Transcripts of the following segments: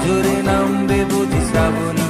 অঝরে নামবে বুঝি শ্রাবণী।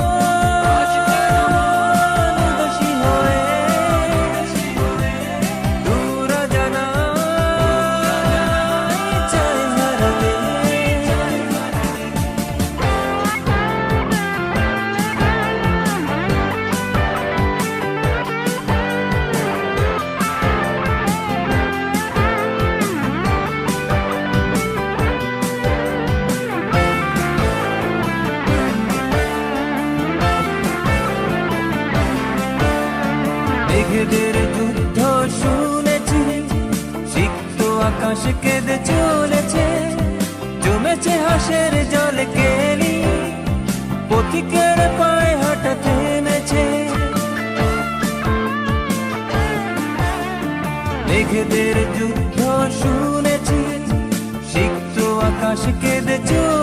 মেঘেদের যুদ্ধ শুনেছি, সিক্ত আকাশ কেঁদে চলেছে, জমেছে হাসের জল কেলি, পথিকের পায়ে হাঁটা থেমেছে যুদ্ধ শুনেছি, সিক্ত আকাশ কেঁদে চলেছে।